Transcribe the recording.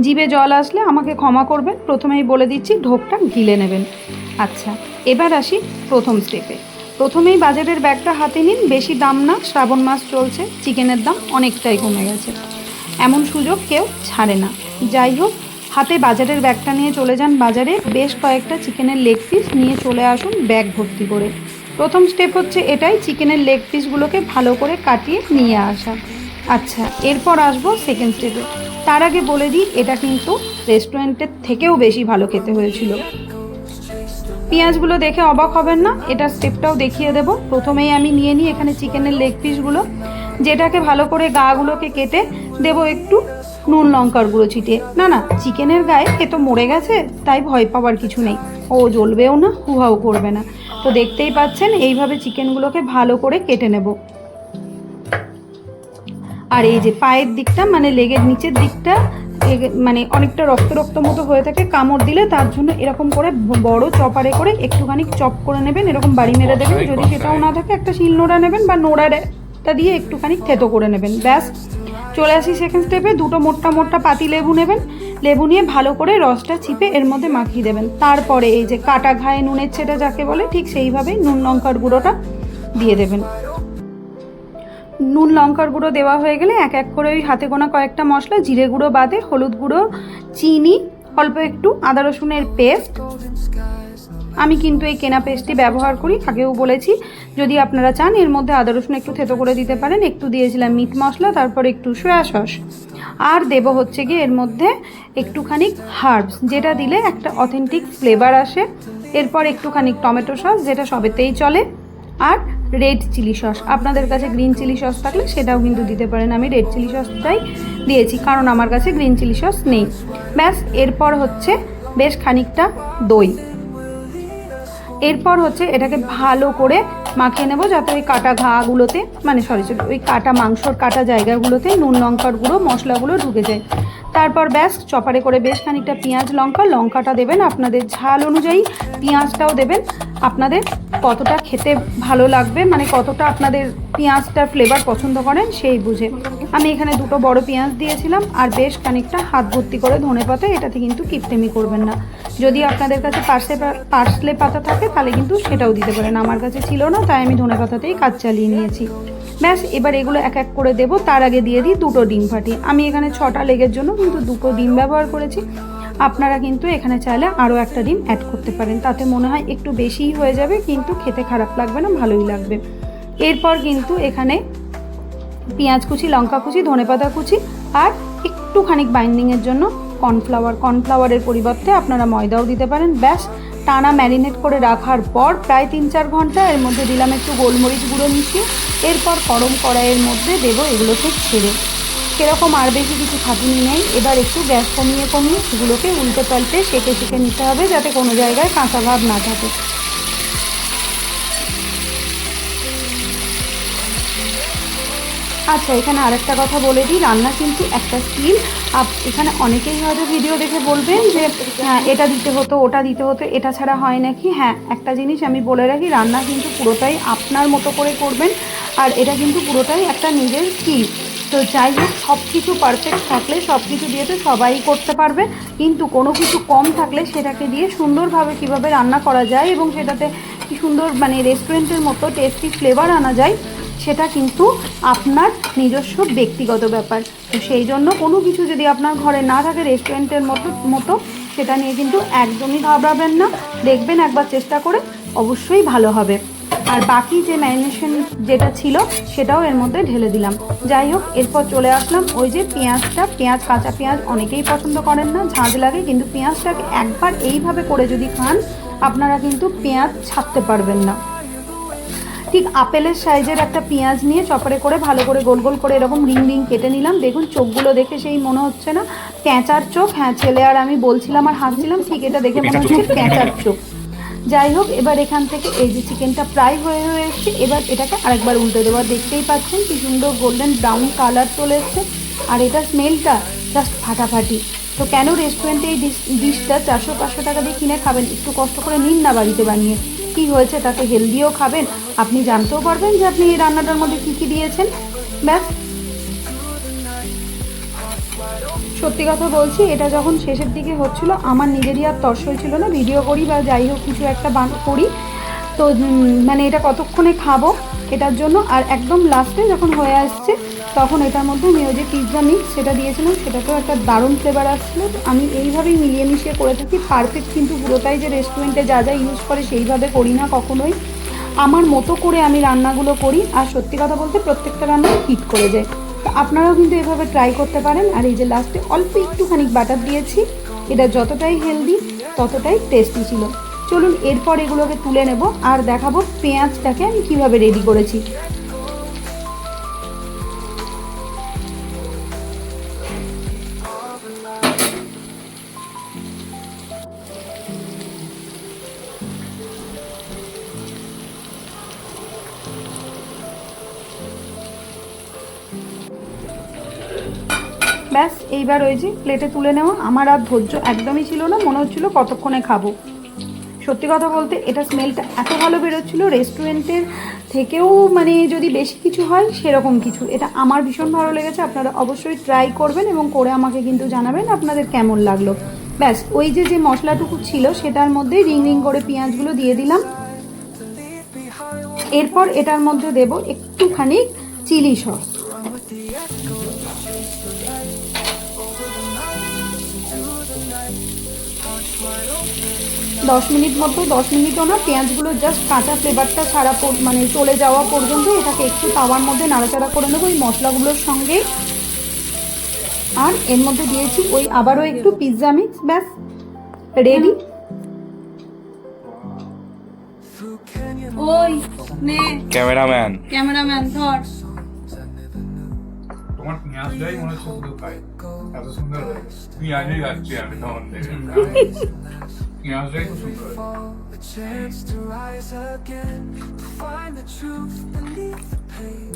জিভে জল আসলে আমাকে ক্ষমা করবেন। প্রথমেই বলে দিচ্ছি, ঢোকটা গিলে নেবেন। আচ্ছা এবার আসি প্রথম স্টেপে প্রথমেই বাজারের ব্যাগটা হাতে নিন। বেশি দাম না, শ্রাবণ মাস চলছে, চিকেনের দাম অনেকটাই কমে গেছে। এমন সুযোগ কেউ ছাড়ে না। যাই হোক, হাতে বাজারের ব্যাগটা নিয়ে চলে যান বাজারে। বেশ কয়েকটা চিকেনের লেগ পিস নিয়ে চলে আসুন ব্যাগ ভর্তি করে। প্রথম স্টেপ হচ্ছে এটাই, চিকেনের লেগ পিসগুলোকে ভালো করে কাটিয়ে নিয়ে আসা। আচ্ছা এরপর আসব সেকেন্ড স্টেপে তার আগে বলে দিই, এটা কিন্তু রেস্টুরেন্টের থেকেও বেশি ভালো খেতে হয়েছিল। পেঁয়াজগুলো দেখে অবাক হবেন না, এটা স্টেপটাও দেখিয়ে দেব। প্রথমেই আমি নিয়ে নিই এখানে চিকেনের লেগ পিসগুলো যেটাকে ভালো করে গাগুলোকে কেটে দেব একটু নুন লঙ্কার গুঁড়ো ছিটিয়ে। না না, চিকেনের গায়ে এ তো মরে গেছে, তাই ভয় পাওয়ার কিছু নেই। ও জ্বলবেও না হুহাও করবে না। তো দেখতেই পাচ্ছেন, এইভাবে চিকেনগুলোকে ভালো করে কেটে নেব। আর এই যে পায়ের দিকটা মানে লেগের নিচের দিকটা মানে অনেকটা রক্ত রক্ত মতো হয়ে থাকে কামড় দিলে তার জন্য এরকম করে বড় চপারে করে একটুখানি চপ করে নেবেন এরকম বাড়ি মেরে দেবেন। যদি সেটাও না থাকে একটা শিল নোড়া নেবেন বা নোড়াটা দিয়ে একটুখানি থেতো করে নেবেন ব্যাস। চলে আসি সেকেন্ড স্টেপে দুটো মোটা মোটটা পাতি লেবু নেবেন। লেবু নিয়ে ভালো করে রসটা চিপে এর মধ্যে মাখিয়ে দেবেন। তারপরে এই যে কাটা ঘায়ে নুনের ছেটা যাকে বলে ঠিক সেইভাবেই নুন লঙ্কার গুঁড়োটা দিয়ে দেবেন। নুন, লঙ্কার গুঁড়ো দেওয়া হয়ে গেলে এক এক করে ওই হাতে গোনা কয়েকটা মশলা, জিরে গুঁড়ো বাদে হলুদ গুঁড়ো, চিনি, অল্প একটু আদা রসুনের পেস্ট। আমি কিন্তু এই কেনা পেস্টটি ব্যবহার করি, আগেও বলেছি। যদি আপনারা চান, এর মধ্যে আদা রসুন একটু থেতো করে দিতে পারেন, একটু দিয়েছিলাম মিট মশলা, তারপর একটু সয়া সস। আর দেব হচ্ছে গিয়ে এর মধ্যে একটুখানি হার্বস, যেটা দিলে একটা অথেন্টিক ফ্লেভার আসে। এরপর একটুখানি টমেটো সস, যেটা সবেতেই চলে। আর রেড চিলি সস। আপনাদের কাছে গ্রিন চিলি সস থাকলে সেটাও কিন্তু দিতে পারেন। আমি রেড চিলি সসটাই দিয়েছি, কারণ আমার কাছে গ্রিন চিলি সস নেই। ব্যাস, এরপর হচ্ছে বেশ খানিকটা দই। এরপর হচ্ছে এটাকে ভালো করে মাখিয়ে নেব যাতে ওই কাটা ঘাগুলোতে মানে সরি সরি, ওই কাটা মাংসর কাটা জায়গাগুলোতে নুন লঙ্কার গুঁড়ো, মশলাগুলো ঢুকে যায়। তারপর ব্যাস, চপারে করে বেশ খানিকটা পেঁয়াজ, লঙ্কা, লঙ্কাটা দেবেন আপনাদের ঝাল অনুযায়ী। পেঁয়াজটাও দেবেন। আপনাদের কতটা খেতে ভালো লাগবে মানে কতটা আপনাদের পেঁয়াজটার ফ্লেভার পছন্দ করেন সেই বুঝে। আমি এখানে দুটো বড় পেঁয়াজ দিয়েছিলাম আর বেশ খানিকটা হাত ভর্তি করে ধনে পাতা, এটাতে কিন্তু কিপটেমি করবেন না। যদি আপনাদের কাছে পার্সে পার্সলে পাতা থাকে, তাহলে কিন্তু সেটাও দিতে পারেন। আমার কাছে ছিল না, তাই আমি ধনে পাতাতেই কাজ চালিয়ে নিয়েছি। ব্যাস, এবার এগুলো এক এক করে দেবো। তার আগে দিয়ে দিই দুটো ডিম ফাটি আমি এখানে ছটা লেগের জন্য কিন্তু দুটো ডিম ব্যবহার করেছি। আপনারা কিন্তু এখানে চাইলে আরও একটা ডিম অ্যাড করতে পারেন। তাতে মনে হয় একটু বেশিই হয়ে যাবে, কিন্তু খেতে খারাপ লাগবে না, ভালোই লাগবে। এরপর কিন্তু এখানে পেঁয়াজ কুচি, লঙ্কা কুচি, ধনেপাতা কুচি আর একটুখানি বাইন্ডিংয়ের জন্য কর্নফ্লাওয়ার কর্নফ্লাওয়ারের পরিবর্তে আপনারা ময়দাও দিতে পারেন। ব্যাস টানা ম্যারিনেট করে রাখার পর প্রায় তিন চার ঘণ্টা এর মধ্যে দিলাম একটু গোলমরিচ গুঁড়ো মিশিয়ে। এরপর গরম কড়াইয়ের মধ্যে দেবো এগুলোকে ছেড়ে। সেরকম আর বেশি কিছু খাটুনি নেই। এবার একটু গ্যাস কমিয়ে কমিয়ে সেগুলোকে উল্টে পাল্টে সেঁকে সেঁকে নিতে হবে যাতে কোনো জায়গায় কাঁচা ভাব না থাকে। আচ্ছা এখানে আরেকটা কথা বলে দিই রান্না কিন্তু একটা স্কিল। এখানে অনেকেই হয়তো ভিডিও দেখে বলবেন যে হ্যাঁ, এটা দিতে হতো ওটা দিতে হতো এটা ছাড়া হয় নাকি? হ্যাঁ একটা জিনিস আমি বলে রাখি রান্না কিন্তু পুরোটাই আপনার মতো করে করবেন আর এটা কিন্তু পুরোটাই একটা নিজের স্কিল। তো যাই হোক সব কিছু পারফেক্ট থাকলে সব কিছু দিয়ে তো সবাই করতে পারবে কিন্তু কোনো কিছু কম থাকলে সেটাকে দিয়ে সুন্দরভাবে কীভাবে রান্না করা যায় এবং সেটাতে কি সুন্দর মানে রেস্টুরেন্টের মতো টেস্টি ফ্লেভার আনা যায় সেটা কিন্তু আপনার নিজস্ব ব্যক্তিগত ব্যাপার। তো সেই জন্য কোনো কিছু যদি আপনার ঘরে না থাকে রেস্টুরেন্টের মতো মতো, সেটা নিয়ে কিন্তু একদমই ঘাবড়াবেন না। দেখবেন একবার চেষ্টা করে অবশ্যই ভালো হবে। আর বাকি যে ম্যারিনেশন যেটা ছিল, সেটাও এর মধ্যে ঢেলে দিলাম। যাই হোক, এরপর চলে আসলাম ওই যে পেঁয়াজটা। পেঁয়াজ, কাঁচা পেঁয়াজ অনেকেই পছন্দ করেন না, ঝাঁজ লাগে, কিন্তু পেঁয়াজটাকে একবার এইভাবে করে যদি খান, আপনারা কিন্তু পেঁয়াজ ছাড়তে পারবেন না। ঠিক আপেলের সাইজের একটা পেঁয়াজ নিয়ে চপারে করে ভালো করে গোল গোল করে এরকম রিং রিং কেটে নিলাম। দেখুন চোখগুলো দেখে সেই মনে হচ্ছে না। প্যাঁচার চোখ হ্যাঁ ছেলে আর আমি বলছিলাম আর হাসছিলাম ঠিক এটা দেখে মনে হচ্ছে প্যাঁচার চোখ। যাই হোক এবার এখান থেকে এই যে চিকেনটা প্রায় হয়ে হয়ে এসছে এবার এটাকে আরেকবার উল্টে দেবো। আর দেখতেই পাচ্ছেন কি সুন্দর গোল্ডেন ব্রাউন কালার চলে এসছে। আর এটা স্মেলটা জাস্ট ফাটাফাটি। তো কেন রেস্টুরেন্টে এই ডিশ ডিশটা চারশো পাঁচশো টাকা দিয়ে কিনে খাবেন? একটু কষ্ট করে নিন না বাড়িতে বানিয়ে। কি হয়েছে? তাতে হেলদিও খাবেন আপনি জানতেও পারবেন যে আপনি এই রান্নাটার মধ্যে কী কী দিয়েছেন। ব্যাস। সত্যি কথা বলছি, এটা যখন শেষের দিকে হচ্ছিল, আমার নিজেরই আর তর্স হয়েছিল না। ভিডিও করি বা যাই হোক কিছু একটা বান করি। তো মানে এটা কতক্ষণে খাব এটার জন্য? আর একদম লাস্টে যখন হয়ে আসছে, তখন এটার মধ্যে আমি ওই যে পিৎজা মিক্স সেটা দিয়েছিলাম, সেটাতেও একটা দারুণ ফ্লেভার আসছিল। আমি এইভাবেই মিলিয়ে মিশিয়ে করে থাকি। পারফেক্ট কিন্তু পুরোটাই যে রেস্টুরেন্টে যা যা ইউজ করে সেইভাবে করি না কখনোই। আমার মতো করে আমি রান্নাগুলো করি, আর সত্যি কথা বলতে প্রত্যেকটা রান্না হিট করে যায়। তো আপনারাও কিন্তু এভাবে ট্রাই করতে পারেন, আর এই যে লাস্টে অল্প একটুখানি বাটার দিয়েছি, এটা যতটাই হেলদি ততটাই টেস্টি ছিল। চলুন এরপর এগুলোকে তুলে নেব, আর দেখাবো পেঁয়াজটাকে আমি কীভাবে রেডি করেছি। ব্যাস, এইবার ওই যে প্লেটে তুলে নেওয়া। আমার আর ধৈর্য একদমই ছিল না, মনে হচ্ছিল কতক্ষণে খাব। সত্যি কথা বলতে, এটা স্মেলটা এত ভালো বেরোচ্ছিলো রেস্টুরেন্টের থেকেও মানে যদি বেশি কিছু হয়, সেরকম কিছু। এটা আমার ভীষণ ভালো লেগেছে, আপনারা অবশ্যই ট্রাই করবেন এবং করে আমাকে কিন্তু জানাবেন আপনাদের কেমন লাগল। ব্যাস, ওই যে যে মশলাটুকু ছিল, সেটার মধ্যে রিং রিং করে পেঁয়াজগুলো দিয়ে দিলাম। এরপর এটার মধ্যে দেব একটুখানি চিলি সস। দশ মিনিট মতো দশ মিনিটও না পেঁয়াজগুলো জাস্ট কাঁচা ফ্লেভারটা ছাড়া মানে চলে যাওয়া পর্যন্ত এটাকে একটু তাওয়ার মধ্যে নাড়াচাড়া করে নেব ওই মশলাগুলোর সঙ্গে। আর এর মধ্যে দিয়েছি ওই আবারও একটু পিৎজা মিক্স ব্যাস রেডি ওই নে। ক্যামেরাম্যান ক্যামেরাম্যান ধর। want me out today? You want to talk about it? I just want to know that. Yeah, I knew that jam would come on there. Mm-hmm. Yeah, I was able to do it. A chance to rise again, to find the truth beneath the pain.